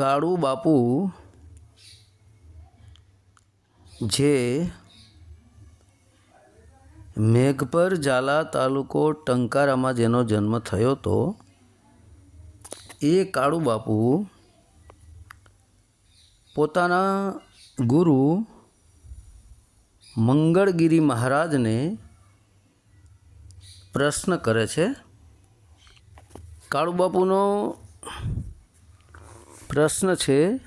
કાળુ બાપુ જે મેઘપર ઝાલા તાલુકો ટંકારામાં જેનો જન્મ થયો હતો, એ કાળુ બાપુ પોતાના ગુરુ મંગળગીરી મહારાજને પ્રશ્ન કરે છે. કાળુ બાપુનો પ્રશ્ન છે,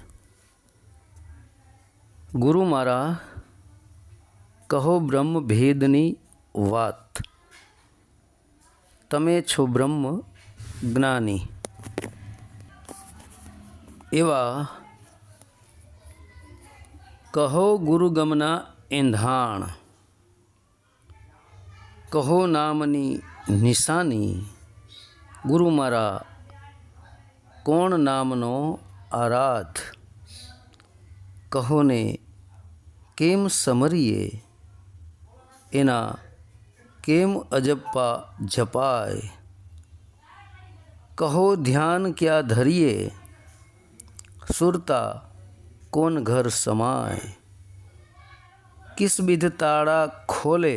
ગુરુ મારા, કહો બ્રહ્મ ભેદની વાત. તમે છો બ્રહ્મ જ્ઞાની. એવા, કહો ગુરુગમના એંધાણ. કહો નામની નિશાની. ગુરુ મારા, કોણ નામનો આરાધ કહોને કેમ સમરીએ એના કેમ અજપ્પા જપાય કહો ધ્યાન ક્યાં ધરીએ સુરતા કોન ઘર સમાય કિસ વિધ તાળા ખોલે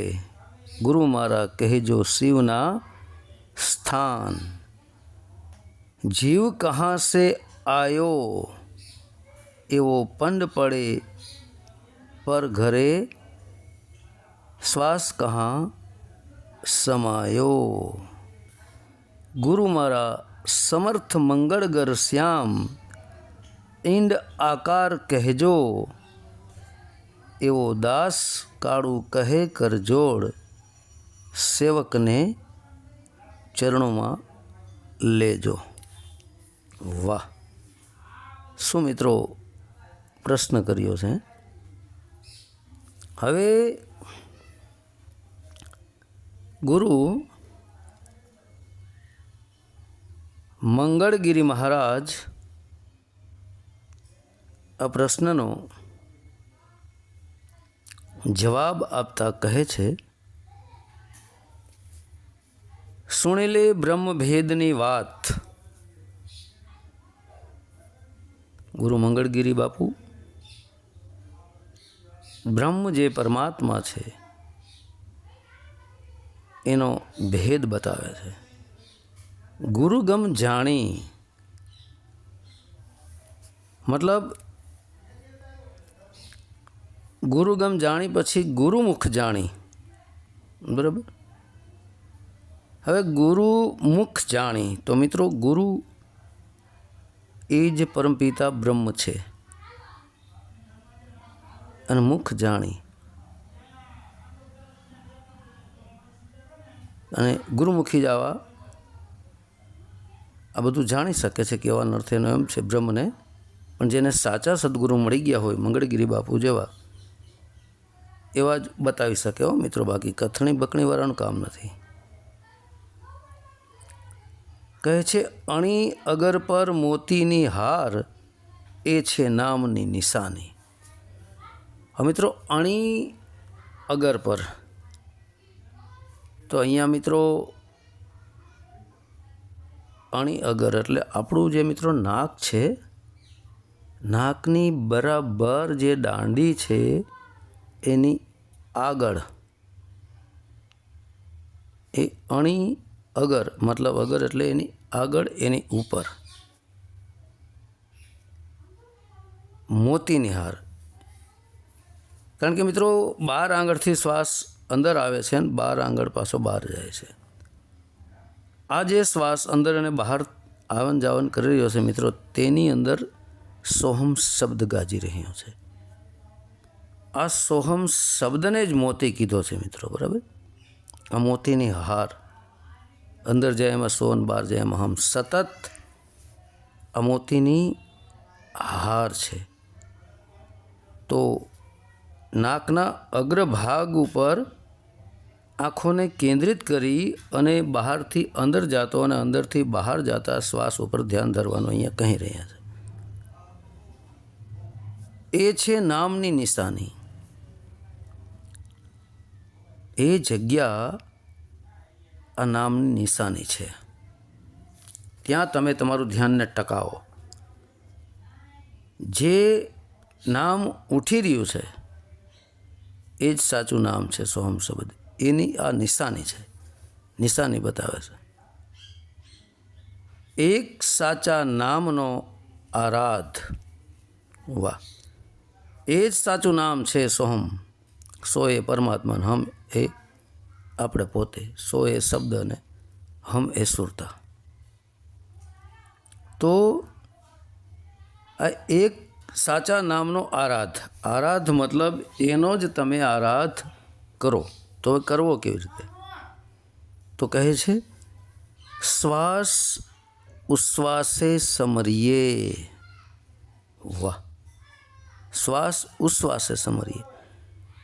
ગુરુ મારા કહેજો શિવના સ્થાન જીવ કहाँ से આયો એવો પંડ પડે પર ઘરે શ્વાસ કहाँ સમાયો ગુરુ મારા સમર્થ મંગળગર શ્યામ ઈંડ આકાર કહેજો એવો દાસ કાળું કહે કરજોડ સેવકને ચરણોમાં લેજો વાહ શું મિત્રો પ્રશ્ન કર્યો છે? હવે ગુરુ મંગળગીરી મહારાજ આ પ્રશ્નનો જવાબ આપતા કહે છે સુણી બ્રહ્મભેદની વાત ગુરુ મંગળગીરી બાપુ, બ્રહ્મ જે પરમાત્મા છે, એનો ભેદ બતાવે છે. ગુરુગમ જાણી, મતલબ, ગુરુગમ જાણી પછી ગુરુમુખ જાણી, બરાબર? હવે ગુરુ મુખ જાણી, તો મિત્રો ગુરુ એ જ પરમપિતા બ્રહ્મ છે. અને મુખ જાણી. અને ગુરુમુખી જ આવા આ બધું જાણી શકે છે કેવા અર્થ એનો એમ છે બ્રહ્મને. પણ જેને સાચા સદગુરુ મળી ગયા હોય, મંગળગીરી બાપુ જેવા, એવા જ બતાવી શકે હો મિત્રો બાકી. કથણી બકણીવાળાનું કામ નથી. કહે છે, અણી અગર પર મોતીની હાર, એ છે નામની નિશાની. હવે મિત્રો, અણી અગર પર. તો અહીંયા મિત્રો, અણી અગર એટલે આપણું જે મિત્રો નાક છે, નાકની બરાબર જે દાંડી છે, એની આગળ. એ અણી અગર, મતલબ અગર એટલે એની આગળ એની ઉપર. મોતીની હાર. કારણ કે મિત્રો, બાર આંગળથી શ્વાસ અંદર આવે છે અને બાર આંગળ પાછો બહાર જાય છે. આ જે શ્વાસ અંદર અને બહાર આવન જાવન કરી રહ્યો છે મિત્રો, તેની અંદર સોહમ શબ્દ ગાજી રહ્યો છે. આ સોહમ શબ્દને જ મોતી કીધો છે મિત્રો, બરાબર? આ મોતીની હાર અંદર જાય એમાં સોન બહાર જાય એમાં હમ. સતત આ મોતીની હાર છે. તો નાકના અગ્રભાગ ઉપર આંખોને કેન્દ્રિત કરી અને બહારથી અંદર જાતો અને અંદરથી બહાર જતા શ્વાસ ઉપર ધ્યાન ધરવાનું અહીંયા કહી રહ્યા છે. એ છે નામની નિશાની. એ જગ્યા આ નામની નિશાની છે. ત્યાં તમે તમારું ધ્યાનને ટકાવો. જે નામ ઉઠી રહ્યું છે, એ જ સાચું નામ છે સોહમ શબ્દ. એની આ નિશાની છે. નિશાની બતાવે છે. એક સાચા નામનો આરાધ. વાહ. એ જ સાચું નામ છે સોહમ. સો એ પરમાત્મા હમ એ આપણે પોતે સો એ શબ્દ અને હમ એ સુરતા. તો આ એક સાચા નામનો આરાધ. આરાધ મતલબ એનો જ તમે આરાધ કરો. તો કરવો કેવી રીતે? તો કહે છે, શ્વાસ ઉશ્વાસે સમરીએ. વાહ. શ્વાસ ઉશ્વાસે સમરીએ.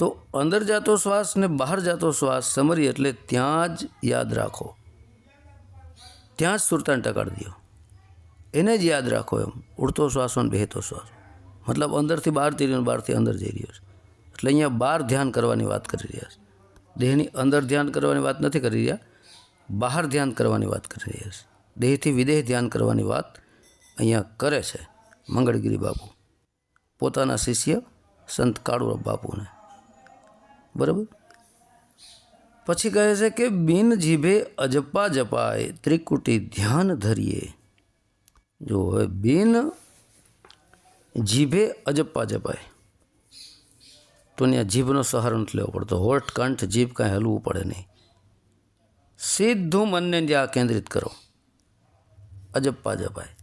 તો અંદર જતો શ્વાસ ને બહાર જતો શ્વાસ સમરીએ એટલે ત્યાં જ યાદ રાખો. ત્યાં જ સુરતાને ટકાડી દો. એને જ યાદ રાખો એમ. ઉડતો શ્વાસ અને બેહતો શ્વાસ. મતલબ અંદરથી બહાર જઈ બહારથી અંદર જઈ રહ્યો છે. એટલે અહીંયા બહાર ધ્યાન કરવાની વાત કરી રહ્યા છે. દેહની અંદર ધ્યાન કરવાની વાત નથી કરી રહ્યા. બહાર ધ્યાન કરવાની વાત કરી રહ્યા છે. દેહથી વિદેહ ધ્યાન કરવાની વાત અહીંયા કરે છે મંગળગીરી બાપુ. પોતાના શિષ્ય સંત કાળુ બાપુને. બરાબર? પછી કહે છે કે બિન જીભે અજપા જપાય, ત્રિકુટી ધ્યાન ધરીએ. જો હવે બિન જીભે અજપ્પા જપાય, તો ત્યાં જીભનો સહારો નથી લેવો પડતો. હોઠ, કંઠ, જીભ કાંઈ હલવું પડે નહીં. સીધું મનને ત્યાં કેન્દ્રિત કરો. અજપ્પા જપાય.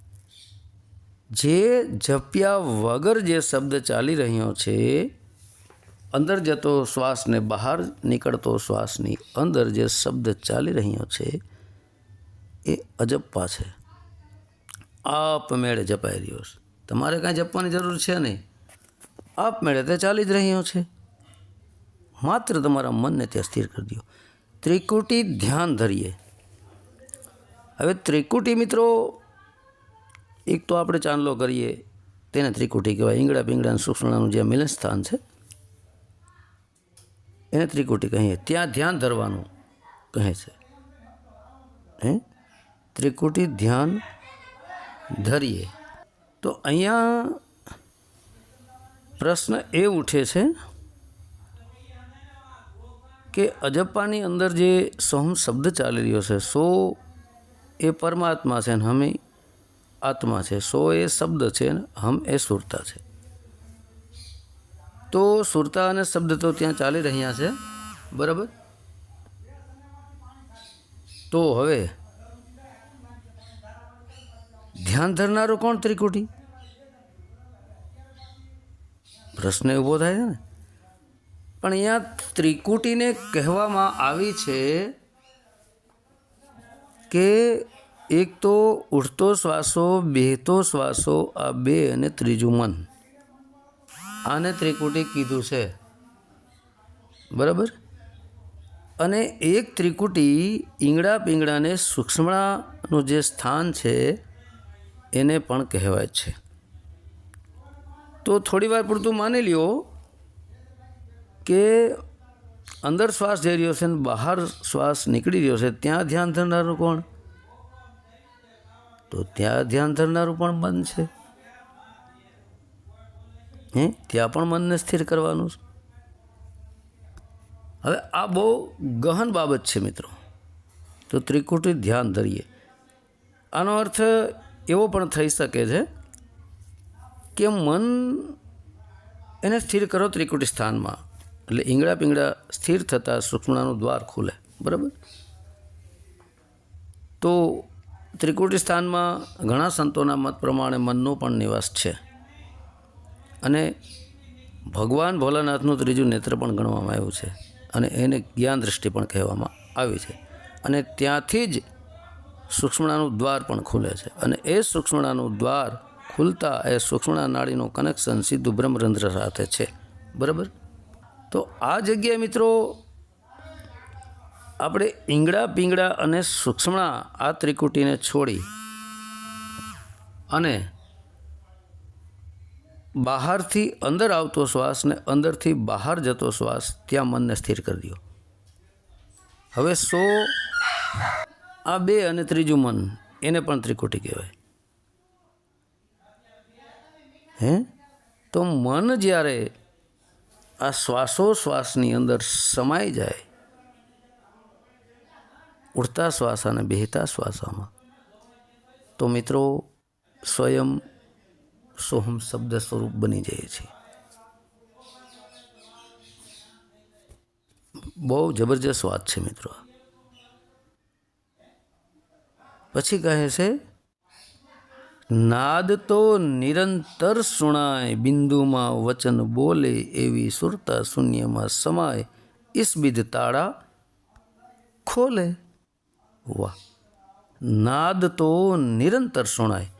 જે જપ્યા વગર જે શબ્દ ચાલી રહ્યો છે અંદર જતો શ્વાસ ને બહાર નીકળતો શ્વાસની અંદર જે શબ્દ ચાલી રહ્યો છે, એ અજપ્પા છે. આપમેળે જપાઈ રહ્યો છે. તમારે કાંઈ જપવાની જરૂર છે નહીં. આપમેળે તે ચાલી જ રહ્યો છે. માત્ર તમારા મનને ત્યાં સ્થિર કરી દો. ત્રિકુટી ધ્યાન ધરીએ. હવે ત્રિકુટી મિત્રો, એક તો આપણે ચાંદલો કરીએ, તેને ત્રિકુટી કહેવાય. ઈંગડા પિંગડાનું સૂક્ષ્મણાનું જે મિલન સ્થાન છે એને ત્રિકુટી કહીએ ત્યાં ધ્યાન ધરવાનું કહે છે. હે? ત્રિકુટી ધ્યાન ધરીએ. તો અહીંયા પ્રશ્ન એ ઉઠે છે કે અજપ્પાની અંદર જે સોહમ શબ્દ ચાલી રહ્યો છે, સો એ પરમાત્મા છે ને હમે આત્મા છે. સો એ શબ્દ છે ને હમ એ સુરતા છે. તો સુરતા અને શબ્દ તો ત્યાં ચાલી રહ્યા છે. બરાબર? તો હવે ધ્યાન ધરનારું કોણ ત્રિકુટી? પ્રશ્ન ઊભો થાય છે ને? પણ અહીંયા ત્રિકુટીને કહેવામાં આવી છે કે એક તો ઉઠતો શ્વાસો, બેહતો શ્વાસો, આ બે અને ત્રીજું મન. આને ત્રિકુટી કીધું છે. બરાબર? અને એક ત્રિકુટી ઈંગડા પીંગડાને સૂક્ષ્મણાનું જે સ્થાન છે, એને પણ કહેવાય છે. તો થોડી વાર પૂરતું માની લ્યો કે અંદર શ્વાસ જઈ રહ્યો છે અને બહાર શ્વાસ નીકળી રહ્યો છે, ત્યાં ધ્યાન ધરનારું કોણ? તો ત્યાં ધ્યાન ધરનારું પણ બંધ છે. હે ત્યાં પણ મનને સ્થિર કરવાનું છે. હવે આ બહુ ગહન બાબત છે મિત્રો. તો ત્રિકુટી ધ્યાન ધરીએ. આનો અર્થ એવો પણ થઈ શકે છે કે મન એને સ્થિર કરો ત્રિકુટી સ્થાનમાં. એટલે ઈંગડા પીંગડા સ્થિર થતાં સૂક્ષ્મણાનું દ્વાર ખુલે. બરાબર? તો ત્રિકુટી સ્થાનમાં ઘણા સંતોના મત પ્રમાણે મનનો પણ નિવાસ છે. અને ભગવાન ભોલાનાથનું ત્રીજું નેત્ર પણ ગણવામાં આવ્યું છે અને એને જ્ઞાન દૃષ્ટિ પણ કહેવામાં આવી છે. અને ત્યાંથી જ સૂક્ષ્મણાનું દ્વાર પણ ખુલે છે. અને એ સૂક્ષ્મણાનું દ્વાર ખુલતા એ સૂક્ષ્મણા નાળીનું કનેક્શન સીધું બ્રહ્મરંધ્ર સાથે છે. બરાબર? તો આ જગ્યાએ મિત્રો આપણે ઈંગડા પીંગડા અને સૂક્ષ્મણા આ ત્રિકુટીને છોડી અને બહારથી અંદર આવતો શ્વાસ ને અંદરથી બહાર જતો શ્વાસ, ત્યાં મનને સ્થિર કરી દો. હવે સો, આ બે અને ત્રીજું મન, એને પણ ત્રિકુટી કહેવાય. હે? તો મન જ્યારે આ શ્વાસોશ્વાસની અંદર સમાઈ જાય, ઉડતા શ્વાસ અને બેહતા શ્વાસોમાં, તો મિત્રો, સ્વયં સોહમ શબ્દ સ્વરૂપ બની જાય છે. બહુ જબરજસ્ત વાત છે મિત્રો. પછી કહે છે, નાદ તો નિરંતર સુણાય, બિંદુમાં વચન બોલે એવી સુરતા શૂન્યમાં સમાય ઇસબીદ તાળા ખોલે. વાહ. નાદ તો નિરંતર સુણાય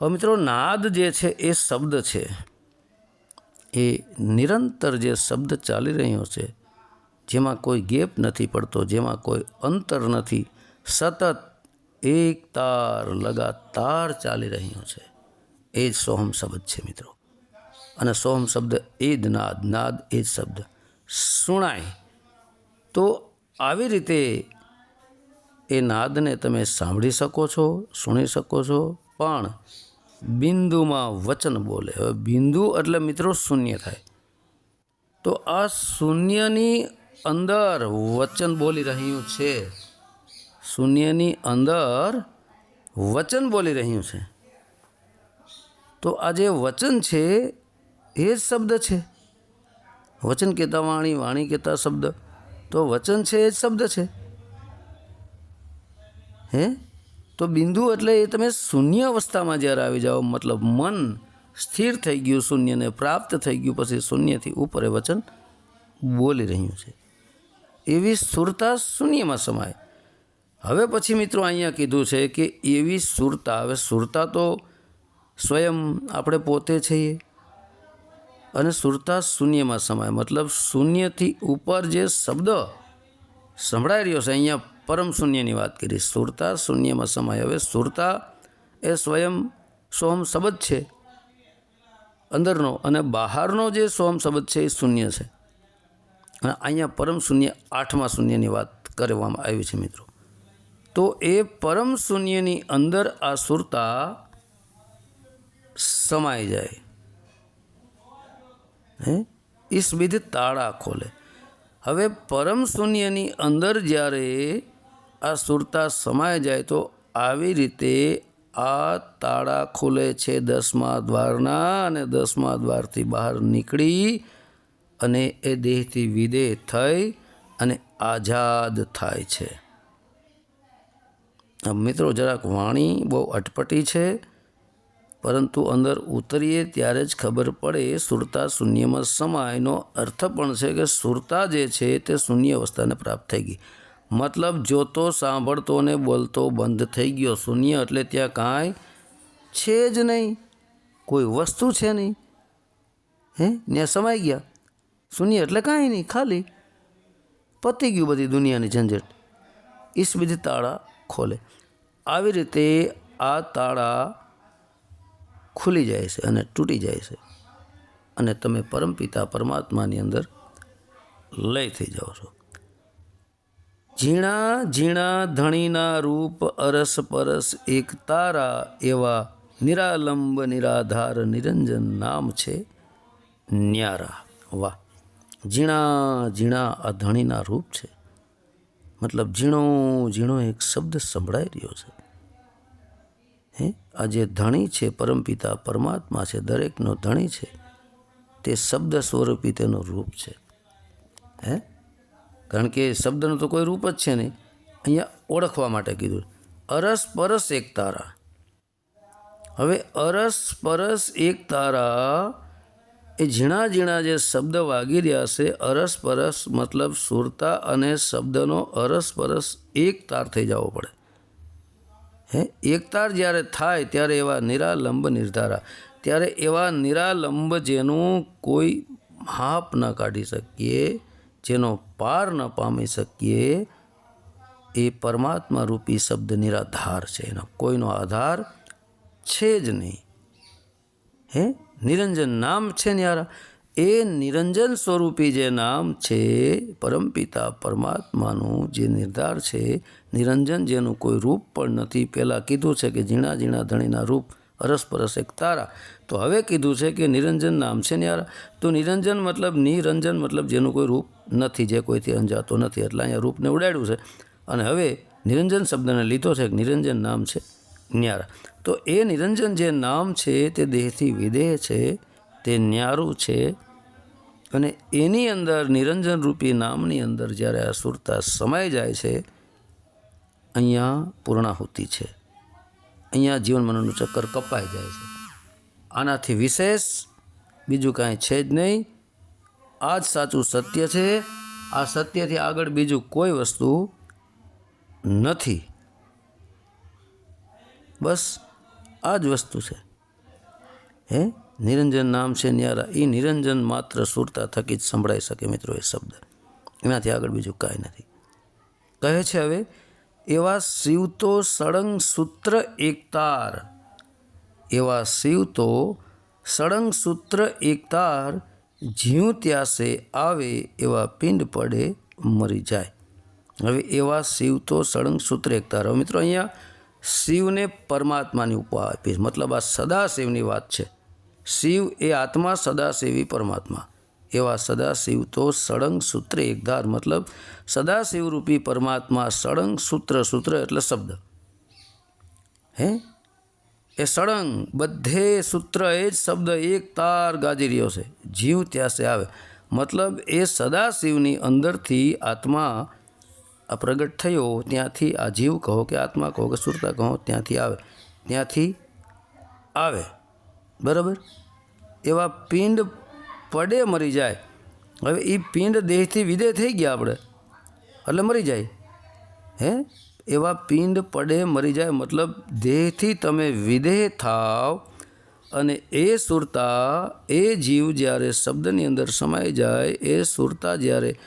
હવે મિત્રો, નાદ જે છે એ શબ્દ છે. એ નિરંતર જે શબ્દ ચાલી રહ્યો છે, જેમાં કોઈ ગેપ નથી પડતો, જેમાં કોઈ અંતર નથી, સતત એક તાર લગાતાર ચાલી રહ્યો છે. એ જ સોહમ શબ્દ છે મિત્રો. અને સોહમ શબ્દ એ જ નાદ નાદ એ જ શબ્દ. સુણાય. તો આવી રીતે એ નાદને તમે સાંભળી શકો છો, સુણી શકો છો, પણ બિંદુમાં વચન બોલે. હવે બિંદુ એટલે મિત્રો શૂન્ય થાય. તો આ શૂન્યની અંદર વચન બોલી રહ્યું છે. શૂન્યની અંદર વચન બોલી રહ્યું છે. તો આ જે વચન છે, એ જ શબ્દ છે. વચન કહેતા વાણી વાણી કહેતા શબ્દ. તો વચન છે, એ જ શબ્દ છે. હે? તો બિંદુ એટલે એ તમે શૂન્ય અવસ્થામાં જ્યારે આવી જાઓ, મતલબ મન સ્થિર થઈ ગયું, શૂન્યને પ્રાપ્ત થઈ ગયું, પછી શૂન્યથી ઉપર એ વચન બોલી રહ્યું છે. એવી સુરતા શૂન્યમાં સમાય. હવે પછી મિત્રો અહીંયા કીધું છે કે એવી સુરતા હવે સુરતા તો સ્વયં આપણે પોતે છીએ. અને સુરતા શૂન્યમાં સમાય. મતલબ શૂન્યથી ઉપર જે શબ્દ સંભળાઈ રહ્યો છે, અહીંયા પરમ શૂન્યની વાત કરી. સુરતા શૂન્યમાં સમાય. હવે સુરતા એ સ્વયં સોહમ શબ્દ છે. અંદરનો અને બહારનો જે સોહમ શબ્દ છે એ શૂન્ય છે. અને અહીંયા પરમ શૂન્ય આઠમા શૂન્યની વાત કરવામાં આવી છે મિત્રો. તો એ પરમ શૂન્યની અંદર આ સુરતા સમાઈ જાય. હે? ઈસ વિધિ તાળા ખોલે. હવે પરમ શૂન્યની અંદર જ્યારે આ સુરતા સમાય જાય તો આવી રીતે આ તાળા ખુલે છે દસમા દ્વારના અને દસમા દ્વારથી બહાર નીકળી અને એ દેહથી વિદેહ થઈ અને આઝાદ થાય છે. મિત્રો જરાક વાણી બહુ અટપટી છે, પરંતુ અંદર ઉતરીએ ત્યારે જ ખબર પડે સુરતા શૂન્યમાં સમાયનો અર્થ પણ છે કે સુરતા જે છે તે શૂન્ય અવસ્થાને પ્રાપ્ત થઈ ગઈ. મતલબ જોતો સાંભળતો ને બોલતો બંધ થઈ ગયો શૂન્ય એટલે ત્યાં કાંઈ છે જ નહીં. કોઈ વસ્તુ છે નહીં. હે? ત્યાં સમાઈ ગયા. શૂન્ય એટલે કાંઈ નહીં, ખાલી પતી ગયું બધી દુનિયાની ઝંઝટ. ઈસ તાળા ખોલે. આવી રીતે આ તાળા ખુલી જાય છે અને તૂટી જાય છે. અને તમે પરમપિતા પરમાત્માની અંદર લય થઈ જાઓ છો. ઝીણા ઝીણા ધણીના રૂપ અરસ પરસ એક તારા એવા નિરાલંબ નિરાધાર નિરંજન નામ છે ન્યારા. વાહ. ઝીણા ઝીણા આ ધણીના રૂપ છે. મતલબ ઝીણો ઝીણો એક શબ્દ સંભળાઈ રહ્યો છે. હે? આ જે ધણી છે પરમપિતા પરમાત્મા છે, દરેકનો ધણી છે, તે શબ્દ સ્વરૂપી તેનું રૂપ છે. હે? કારણ કે શબ્દનું તો કોઈ રૂપ જ છે નહીં. અહીંયા ઓળખવા માટે કીધું. અરસ પરસ એક તારા. હવે અરસ પરસ એક તારા એ ઝીણા ઝીણા જે શબ્દ વાગી રહ્યા છે, અરસ પરસ મતલબ સુરતા અને શબ્દનો અરસ પરસ એક તાર થઈ જવો પડે. હે? એકતાર જ્યારે થાય ત્યારે એવા નિરાલંબ નિર્ધારા. ત્યારે એવા નિરાલંબ જેનું કોઈ માપ ન કાઢી શકીએ. જેનો પાર ન પામી શકીએ, એ પરમાત્મા રૂપી શબ્દ નિરાધાર છે. એનો કોઈનો આધાર છે જ નહીં. હે? નિરંજન નામ છે ન્યારા. એ નિરંજન સ્વરૂપી જે નામ છે પરમપિતા પરમાત્માનું જે નિર્ધાર છે, નિરંજન જેનું કોઈ રૂપ પણ નથી. પહેલાં કીધું છે કે ઝીણા ઝીણા ધણીના રૂપ અરસપરસ એક તારા. તો હવે કીધું છે કે નિરંજન નામ છે ન્યારા તો નિરંજન મતલબ નિરંજન મતલબ જેનું કોઈ રૂપ નથી, જે કોઈથી અંજાતો નથી. એટલે અહીંયા રૂપને ઉડાડ્યું છે. અને હવે નિરંજન શબ્દને લીધો છે નિરંજન નામ છે ન્યારા. તો એ નિરંજન જે નામ છે તે દેહથી વિદેહ છે, તે ન્યારું છે. અને એની અંદર નિરંજન રૂપી નામની અંદર જ્યારે આ સુરતા સમાઈ જાય છે, અહીંયા પૂર્ણાહુતિ છે. અહીંયા જીવન મનનું ચક્કર કપાઈ જાય છે. આનાથી વિશેષ બીજું કાંઈ છે જ નહીં. આ જ સાચું સત્ય છે. આ સત્યથી આગળ બીજું કોઈ વસ્તુ નથી. બસ આ જ વસ્તુ છે. હે? નિરંજન નામ છે ન્યારા. એ નિરંજન માત્ર સુરતા થકી જ સંભળાઈ શકે મિત્રો એ શબ્દ. એનાથી આગળ બીજું કાંઈ નથી. કહે છે હવે એવા શિવ તો સળંગ સૂત્ર એકતાર. એવા શિવ તો સળંગ સૂત્ર એકતાર જીવ ત્યાસે આવે એવા પિંડ પડે મરી જાય. હવે એવા શિવ તો સળંગ સૂત્ર એકતાર. હવે મિત્રો અહીંયા શિવને પરમાત્માની ઉપવા આપી મતલબ આ સદાશિવની વાત છે. શિવ એ આત્મા, સદાશિવી પરમાત્મા. એવા સદાશિવ તો સળંગ સૂત્ર એકધાર મતલબ સદાશિવરૂપી પરમાત્મા સળંગ સૂત્ર સૂત્ર એટલે શબ્દ. હે? એ સળંગ બધે સૂત્ર એ જ શબ્દ, એક તાર ગાજી રહ્યો છે. જીવ ત્યાં સે આવે. મતલબ એ સદાશિવની અંદરથી આત્મા આ પ્રગટ થયો, ત્યાંથી આ જીવ કહો કે આત્મા કહો કે સુરતા કહો, ત્યાંથી આવે. ત્યાંથી આવે. બરાબર? એવા પિંડ પડે મરી જાય. હવે એ પિંડ દેહથી વિદેહ થઈ ગયા આપણે. એટલે મરી જાય. હે? એવા પિંડ પડે મરી જાય. મતલબ દેહથી તમે વિદેહ થાવ અને એ સુરતા, એ જીવ જ્યારે શબ્દની અંદર સમાઈ જાય, એ સુરતા જ્યારે,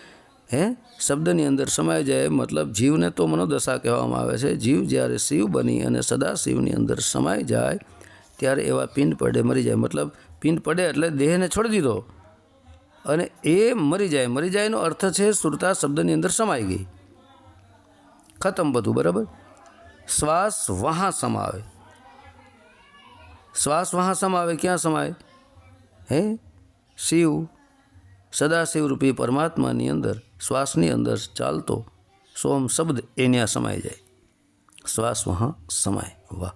હે? શબ્દની અંદર સમાઈ જાય, મતલબ જીવને તો મનોદશા કહેવામાં આવે છે. જીવ જ્યારે શિવ બની અને સદા શિવની અંદર સમાઈ જાય, ત્યારે એવા પિંડ પડે મરી જાય. મતલબ પિંડ પડે એટલે દેહને છોડી દીધો. અને એ મરી જાય. મરી જાયનો અર્થ છે સુરતા શબ્દની અંદર સમાઈ ગઈ. ખતમ બધું, બરાબર? શ્વાસ વહાં સમાવે. શ્વાસ વહાં સમાવે, ક્યાં સમાય? હે? શિવ. સદાશિવ રૂપી પરમાત્માની અંદર, શ્વાસની અંદર ચાલતો સોમ શબ્દ એન્યા સમાઈ જાય. શ્વાસ વહાં સમાય. વાહ.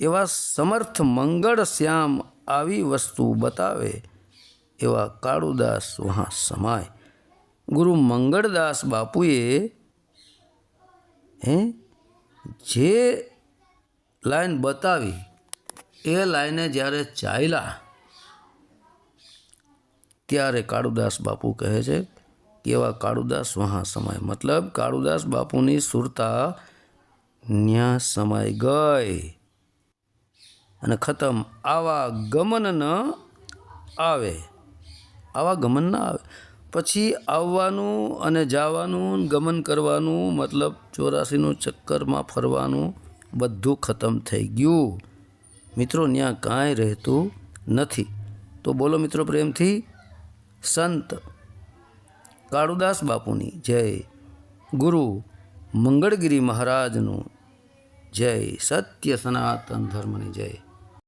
એવા સમર્થ મંગળ શ્યામ આવી વસ્તુ બતાવે એવા કાળુદાસ વહાં સમાય ગુરુ મંગળદાસ બાપુએ, હે, જે લાઈન બતાવી, એ લાઈને જ્યારે ચાલ્યા, ત્યારે કાળુદાસ બાપુ કહે છે કે એવા કાળુદાસ વહાં સમાય મતલબ કાળુદાસ બાપુની સુરતા ન્યા સમાઈ ગઈ. અને ખતમ. આવા ગમન ન આવે. આવા ગમન ના આવે. પછી આવવાનું અને જવાનું, ગમન કરવાનું, મતલબ ચોરાસીનું ચક્કરમાં ફરવાનું, બધું ખતમ થઈ ગયું. મિત્રો ત્યાં કાંઈ રહેતું નથી. તો બોલો મિત્રો પ્રેમથી, સંત કાળુદાસ બાપુની જય. ગુરુ મંગળગિરી મહારાજનું જય. સત્ય સનાતન ધર્મની જય.